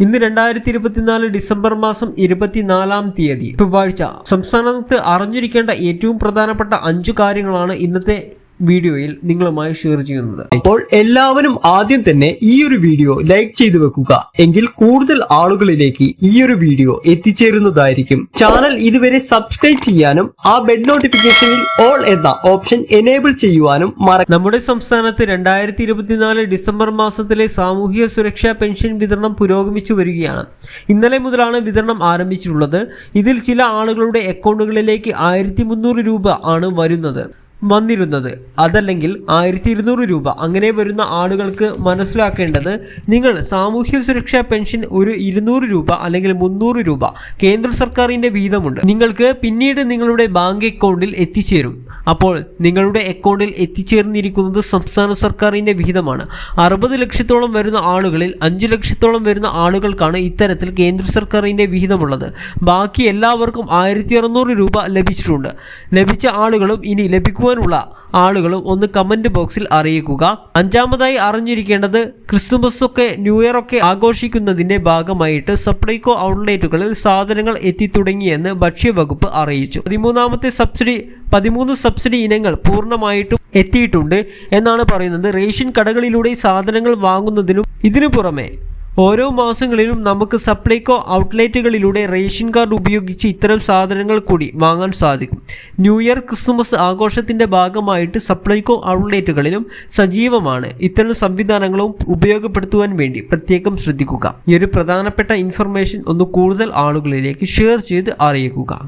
ഇന്ന് രണ്ടായിരത്തി ഇരുപത്തിനാല് ഡിസംബർ മാസം ഇരുപത്തിനാലാം തീയതി. ചൊവ്വാഴ്ച. സംസ്ഥാനത്ത് അറിഞ്ഞിരിക്കേണ്ട ഏറ്റവും പ്രധാനപ്പെട്ട അഞ്ചു കാര്യങ്ങളാണ് ഇന്നത്തെ വീഡിയോയിൽ നിങ്ങളുമായി ഷെയർ ചെയ്യുന്നത്. അപ്പോൾ എല്ലാവരും ആദ്യം തന്നെ ഈ ഒരു വീഡിയോ ലൈക്ക് ചെയ്തു വെക്കുക. എങ്കിൽ കൂടുതൽ ആളുകളിലേക്ക് ഈ ഒരു വീഡിയോ എത്തിച്ചേരുന്നതായിരിക്കും. ചാനൽ ഇതുവരെ സബ്സ്ക്രൈബ് ചെയ്യാനും ആ ബെഡ് നോട്ടിഫിക്കേഷനിൽ ഓൾ എന്ന ഓപ്ഷൻ എനേബിൾ ചെയ്യുവാനും മറ നമ്മുടെ സംസ്ഥാനത്ത് രണ്ടായിരത്തി ഇരുപത്തിനാല് ഡിസംബർ മാസത്തിലെ സാമൂഹിക സുരക്ഷാ പെൻഷൻ വിതരണം പുരോഗമിച്ചു വരികയാണ്. ഇന്നലെ മുതലാണ് വിതരണം ആരംഭിച്ചിട്ടുള്ളത്. ഇതിൽ ചില ആളുകളുടെ അക്കൗണ്ടുകളിലേക്ക് ആയിരത്തി മുന്നൂറ് രൂപ ആണ് വരുന്നത്. വന്നിരുന്നത്. അതല്ലെങ്കിൽ ആയിരത്തി ഇരുന്നൂറ് രൂപ. അങ്ങനെ വരുന്ന ആളുകൾക്ക് മനസ്സിലാക്കേണ്ടത് നിങ്ങൾ സാമൂഹ്യ സുരക്ഷാ പെൻഷൻ ഒരു ഇരുന്നൂറ് രൂപ അല്ലെങ്കിൽ മുന്നൂറ് രൂപ കേന്ദ്ര സർക്കാരിന്റെ വീതമുണ്ട്. നിങ്ങൾക്ക് പിന്നീട് നിങ്ങളുടെ ബാങ്ക് അക്കൗണ്ടിൽ എത്തിച്ചേരും. അപ്പോൾ നിങ്ങളുടെ അക്കൗണ്ടിൽ എത്തിച്ചേർന്നിരിക്കുന്നത് സംസ്ഥാന സർക്കാരിന്റെ വിഹിതമാണ്. അറുപത് ലക്ഷത്തോളം വരുന്ന ആളുകളിൽ അഞ്ച് ലക്ഷത്തോളം വരുന്ന ആളുകൾക്കാണ് ഇത്തരത്തിൽ കേന്ദ്ര സർക്കാരിന്റെ വിഹിതമുള്ളത്. ബാക്കി എല്ലാവർക്കും ആയിരത്തി രൂപ ലഭിച്ചിട്ടുണ്ട്. ലഭിച്ച ആളുകളും ഇനി ലഭിക്കുവാനുള്ള ആളുകളും ഒന്ന് കമന്റ് ബോക്സിൽ അറിയിക്കുക. അഞ്ചാമതായി അറിഞ്ഞിരിക്കേണ്ടത് ക്രിസ്തുമസ് ഒക്കെ ന്യൂ ഇയർ ഒക്കെ ആഘോഷിക്കുന്നതിന്റെ ഭാഗമായിട്ട് സപ്ലൈകോ ഔട്ട്ലെറ്റുകളിൽ സാധനങ്ങൾ എത്തിത്തുടങ്ങിയെന്ന് ഭക്ഷ്യവകുപ്പ് അറിയിച്ചു. പതിമൂന്നാമത്തെ സബ്സിഡി പതിമൂന്ന് സബ്സിഡി ഇനങ്ങൾ പൂർണമായിട്ടും എത്തിയിട്ടുണ്ട് എന്നാണ് പറയുന്നത്. റേഷൻ കടകളിലൂടെ സാധനങ്ങൾ വാങ്ങുന്നതിനും ഇതിനു പുറമെ ഓരോ മാസങ്ങളിലും നമുക്ക് സപ്ലൈകോ ഔട്ട്ലെറ്റുകളിലൂടെ റേഷൻ കാർഡ് ഉപയോഗിച്ച് ഇത്തരം സാധനങ്ങൾ കൂടി വാങ്ങാൻ സാധിക്കും. ന്യൂ ഇയർ ക്രിസ്മസ് ആഘോഷത്തിന്റെ ഭാഗമായിട്ട് സപ്ലൈകോ ഔട്ട്ലെറ്റുകളിലും സജീവമാണ്. ഇത്തരം സംവിധാനങ്ങളും ഉപയോഗപ്പെടുത്തുവാൻ വേണ്ടി പ്രത്യേകം ശ്രദ്ധിക്കുക. ഈ ഒരു പ്രധാനപ്പെട്ട ഇൻഫർമേഷൻ ഒന്ന് കൂടുതൽ ആളുകളിലേക്ക് ഷെയർ ചെയ്ത് അറിയിക്കുക.